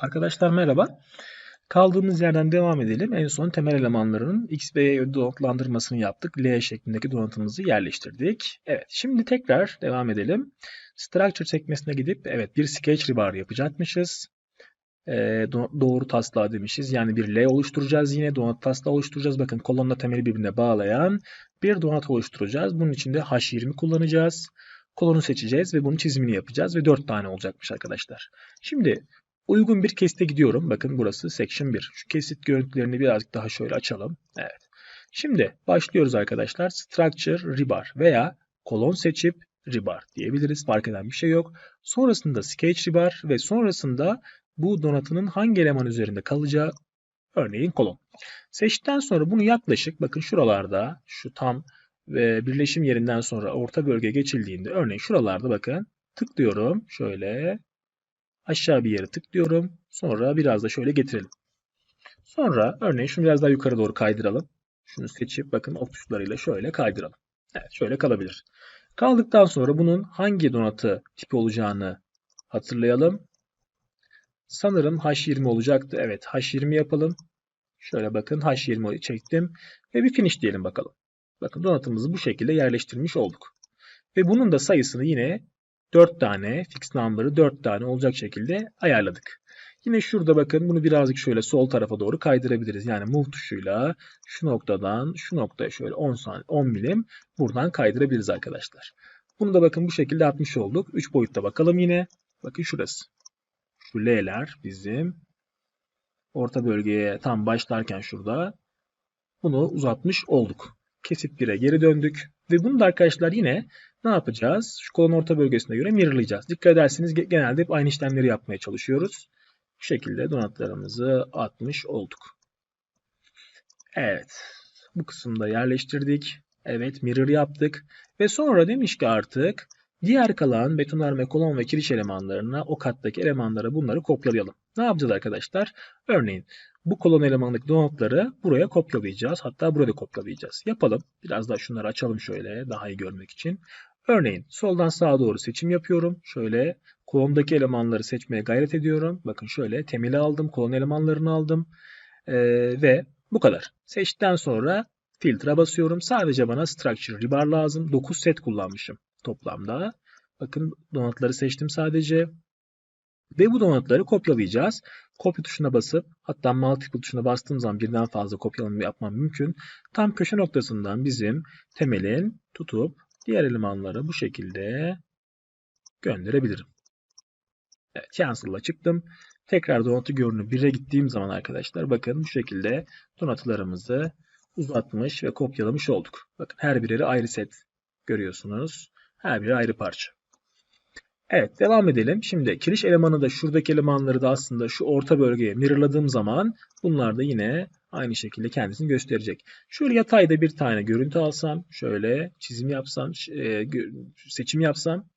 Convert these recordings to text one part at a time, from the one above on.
Arkadaşlar merhaba. Kaldığımız yerden devam edelim. En son temel elemanlarının x ve y donatlandırmasını yaptık. L şeklindeki donatımızı yerleştirdik. Evet şimdi tekrar devam edelim. Structure sekmesine gidip evet bir sketch rebar yapacakmışız. Ee, doğru taslağı demişiz. Yani bir L oluşturacağız yine. Donat taslağı oluşturacağız. Bakın kolonla temeli birbirine bağlayan bir donat oluşturacağız. Bunun için de H20 kullanacağız. Kolonu seçeceğiz ve bunun çizimini yapacağız ve 4 tane olacakmış arkadaşlar. Şimdi Uygun bir kesite gidiyorum. Bakın burası section 1. Şu kesit görüntülerini birazcık daha şöyle açalım. Evet. Şimdi başlıyoruz arkadaşlar. Structure rebar veya kolon seçip rebar diyebiliriz. Fark eden bir şey yok. Sonrasında sketch rebar ve sonrasında bu donatının hangi eleman üzerinde kalacağı örneğin kolon. Seçtikten sonra bunu yaklaşık bakın şuralarda şu tam ve birleşim yerinden sonra orta bölge geçildiğinde örneğin şuralarda bakın tıklıyorum şöyle aşağı bir yere tıklıyorum. Sonra biraz da şöyle getirelim. Sonra örneğin şunu biraz daha yukarı doğru kaydıralım. Şunu seçip bakın ok tuşlarıyla şöyle kaydıralım. Evet şöyle kalabilir. Kaldıktan sonra bunun hangi donatı tipi olacağını hatırlayalım. Sanırım H20 olacaktı. Evet H20 yapalım. Şöyle bakın H20 çektim. Ve bir finish diyelim bakalım. Bakın donatımızı bu şekilde yerleştirmiş olduk. Ve bunun da sayısını yine 4 tane fix number'ı 4 tane olacak şekilde ayarladık. Yine şurada bakın bunu birazcık şöyle sol tarafa doğru kaydırabiliriz. Yani move tuşuyla şu noktadan şu noktaya şöyle 10, saniye, 10 milim buradan kaydırabiliriz arkadaşlar. Bunu da bakın bu şekilde atmış olduk. 3 boyutta bakalım yine. Bakın şurası. Şu L'ler bizim orta bölgeye tam başlarken şurada bunu uzatmış olduk. Kesit 1'e geri döndük. Ve bunu da arkadaşlar yine ne yapacağız? Şu kolon orta bölgesine göre mirrorlayacağız. Dikkat ederseniz genelde hep aynı işlemleri yapmaya çalışıyoruz. Bu şekilde donatlarımızı atmış olduk. Evet. Bu kısımda yerleştirdik. Evet mirror yaptık. Ve sonra demiş ki artık diğer kalan betonarme kolon ve kiriş elemanlarına o kattaki elemanlara bunları kopyalayalım. Ne yapacağız arkadaşlar? Örneğin bu kolon elemanındaki donatları buraya kopyalayacağız. Hatta burada kopyalayacağız. Yapalım. Biraz daha şunları açalım şöyle daha iyi görmek için. Örneğin soldan sağa doğru seçim yapıyorum. Şöyle kolondaki elemanları seçmeye gayret ediyorum. Bakın şöyle temeli aldım, kolon elemanlarını aldım. Ee, ve bu kadar. Seçtikten sonra filtre basıyorum. Sadece bana structure rebar lazım. 9 set kullanmışım toplamda. Bakın donatları seçtim sadece. Ve bu donatları kopyalayacağız. Kopya tuşuna basıp hatta multiple tuşuna bastığım zaman birden fazla kopyalama yapmam mümkün. Tam köşe noktasından bizim temelin tutup diğer elemanları bu şekilde gönderebilirim. Evet, cancel'la çıktım. Tekrar donatı görünümü 1'e gittiğim zaman arkadaşlar bakın bu şekilde donatılarımızı uzatmış ve kopyalamış olduk. Bakın her birleri ayrı set görüyorsunuz. Her biri ayrı parça. Evet devam edelim. Şimdi kiriş elemanı da şuradaki elemanları da aslında şu orta bölgeye mirrorladığım zaman bunlar da yine aynı şekilde kendisini gösterecek. Şöyle yatayda bir tane görüntü alsam, şöyle çizim yapsam, e, seçim yapsam.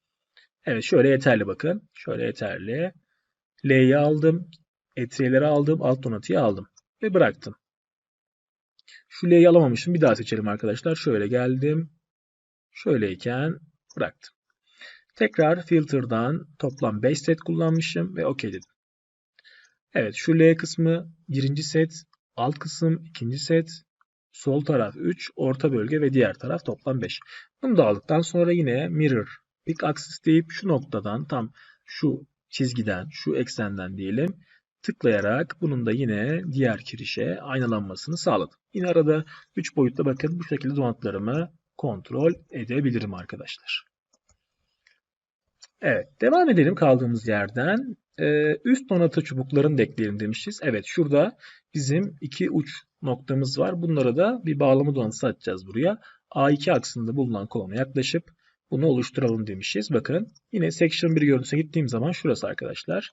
Evet şöyle yeterli bakın. Şöyle yeterli. L'yi aldım. Etriyeleri aldım. Alt donatıyı aldım. Ve bıraktım. Şu L'yi alamamışım. Bir daha seçelim arkadaşlar. Şöyle geldim. Şöyleyken bıraktım. Tekrar filter'dan toplam 5 set kullanmışım ve OK dedim. Evet şu L kısmı birinci set, alt kısım ikinci set, sol taraf 3, orta bölge ve diğer taraf toplam 5. Bunu da aldıktan sonra yine mirror pick axis deyip şu noktadan tam şu çizgiden, şu eksenden diyelim tıklayarak bunun da yine diğer kirişe aynalanmasını sağladım. Yine arada 3 boyutta bakın bu şekilde donatlarımı kontrol edebilirim arkadaşlar. Evet, devam edelim kaldığımız yerden. Ee, üst donatı çubuklarını da ekleyelim demişiz. Evet, şurada bizim iki uç noktamız var. Bunlara da bir bağlama donatısı açacağız buraya. A2 aksında bulunan kolona yaklaşıp bunu oluşturalım demişiz. Bakın yine section 1 görüntüsüne gittiğim zaman şurası arkadaşlar.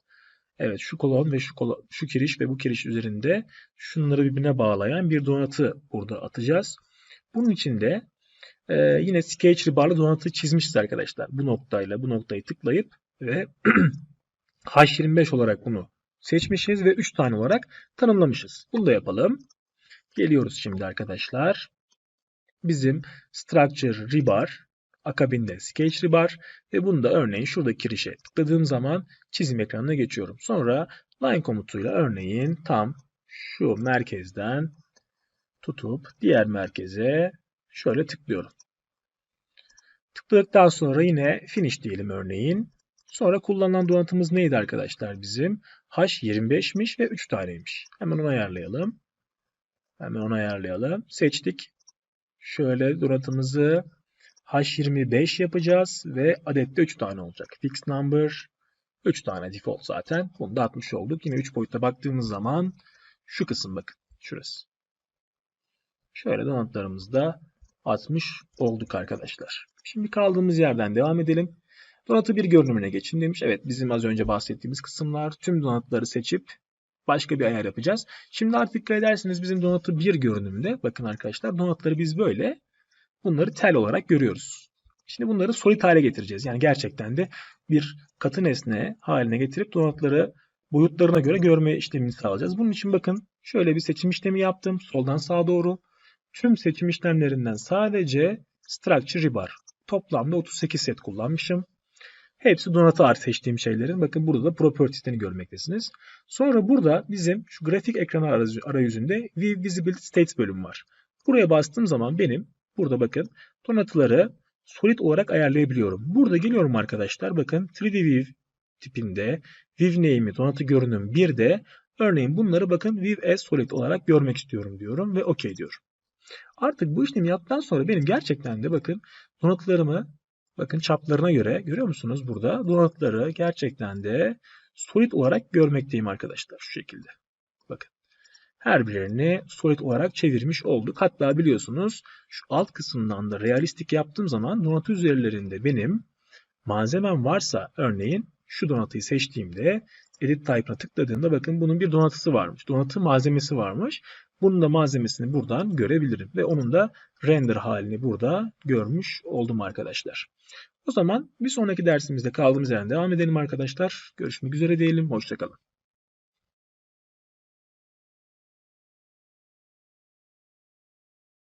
Evet şu kolon ve şu, kolon, şu kiriş ve bu kiriş üzerinde şunları birbirine bağlayan bir donatı burada atacağız. Bunun için de ee, yine sketch barlı donatı çizmişiz arkadaşlar. Bu noktayla bu noktayı tıklayıp ve H25 olarak bunu seçmişiz ve 3 tane olarak tanımlamışız. Bunu da yapalım. Geliyoruz şimdi arkadaşlar. Bizim structure rebar Akabinde Sketch Rebar ve bunu da örneğin şuradaki kirişe tıkladığım zaman çizim ekranına geçiyorum. Sonra line komutuyla örneğin tam şu merkezden tutup diğer merkeze şöyle tıklıyorum. Tıkladıktan sonra yine finish diyelim örneğin. Sonra kullanılan donatımız neydi arkadaşlar bizim? H25'miş ve 3 taneymiş. Hemen onu ayarlayalım. Hemen onu ayarlayalım. Seçtik. Şöyle donatımızı H25 yapacağız ve adette 3 tane olacak. Fixed number 3 tane default zaten. Bunu da atmış olduk. Yine 3 boyutta baktığımız zaman şu kısım bakın. Şurası. Şöyle donatlarımızı da atmış olduk arkadaşlar. Şimdi kaldığımız yerden devam edelim. Donatı bir görünümüne geçin demiş. Evet bizim az önce bahsettiğimiz kısımlar. Tüm donatları seçip başka bir ayar yapacağız. Şimdi artık dikkat ederseniz bizim donatı bir görünümde. Bakın arkadaşlar donatları biz böyle bunları tel olarak görüyoruz. Şimdi bunları solid hale getireceğiz. Yani gerçekten de bir katı nesne haline getirip donatları boyutlarına göre görme işlemini sağlayacağız. Bunun için bakın şöyle bir seçim işlemi yaptım. Soldan sağa doğru. Tüm seçim işlemlerinden sadece Structure Rebar. Toplamda 38 set kullanmışım. Hepsi donatı art seçtiğim şeylerin. Bakın burada da properties'lerini görmektesiniz. Sonra burada bizim şu grafik ekranı arayüzünde View Visibility States bölümü var. Buraya bastığım zaman benim burada bakın donatıları solid olarak ayarlayabiliyorum. Burada geliyorum arkadaşlar. Bakın 3D View tipinde View Name'i donatı görünüm 1'de örneğin bunları bakın View as Solid olarak görmek istiyorum diyorum ve OK diyorum. Artık bu işlemi yaptıktan sonra benim gerçekten de bakın donatlarımı bakın çaplarına göre görüyor musunuz burada donatları gerçekten de solid olarak görmekteyim arkadaşlar şu şekilde. Bakın her birini solid olarak çevirmiş olduk. Hatta biliyorsunuz şu alt kısımdan da realistik yaptığım zaman donatı üzerlerinde benim malzemem varsa örneğin şu donatıyı seçtiğimde edit type'ına tıkladığımda bakın bunun bir donatısı varmış. Donatı malzemesi varmış. Bunun da malzemesini buradan görebilirim ve onun da render halini burada görmüş oldum arkadaşlar. O zaman bir sonraki dersimizde kaldığımız yerden devam edelim arkadaşlar. Görüşmek üzere diyelim. Hoşçakalın.